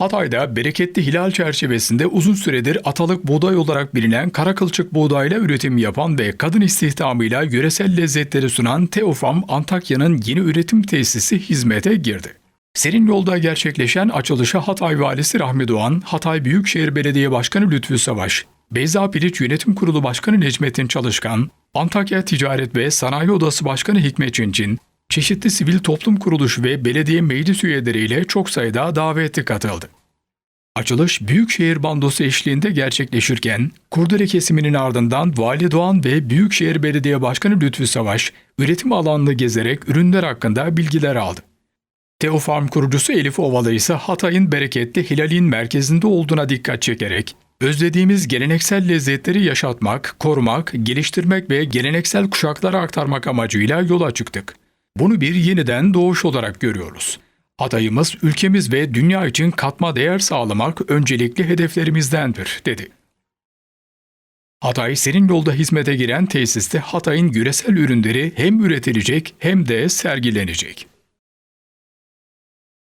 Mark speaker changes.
Speaker 1: Hatay'da bereketli hilal çerçevesinde uzun süredir atalık buğday olarak bilinen kara kılçık buğdayla üretim yapan ve kadın istihdamıyla yöresel lezzetleri sunan Teofam Antakya'nın yeni üretim tesisi hizmete girdi. Serin yolda gerçekleşen açılışa Hatay Valisi Rahmi Doğan, Hatay Büyükşehir Belediye Başkanı Lütfü Savaş, Beyza Piliç Yönetim Kurulu Başkanı Necmettin Çalışkan, Antakya Ticaret ve Sanayi Odası Başkanı Hikmet Çinçin, çeşitli sivil toplum kuruluşu ve belediye meclis üyeleriyle çok sayıda davetli katıldı. Açılış Büyükşehir Bandosu eşliğinde gerçekleşirken, Kurdele kesiminin ardından Vali Doğan ve Büyükşehir Belediye Başkanı Lütfü Savaş, üretim alanını gezerek ürünler hakkında bilgiler aldı. Teofarm kurucusu Elif Ovalı ise Hatay'ın bereketli Hilal'in merkezinde olduğuna dikkat çekerek, özlediğimiz geleneksel lezzetleri yaşatmak, korumak, geliştirmek ve geleneksel kuşaklara aktarmak amacıyla yola çıktık. Bunu bir yeniden doğuş olarak görüyoruz. Hatay'ımız ülkemiz ve dünya için katma değer sağlamak öncelikli hedeflerimizdendir, dedi. Hatay serin yolda hizmete giren tesiste Hatay'ın yöresel ürünleri hem üretilecek hem de sergilenecek.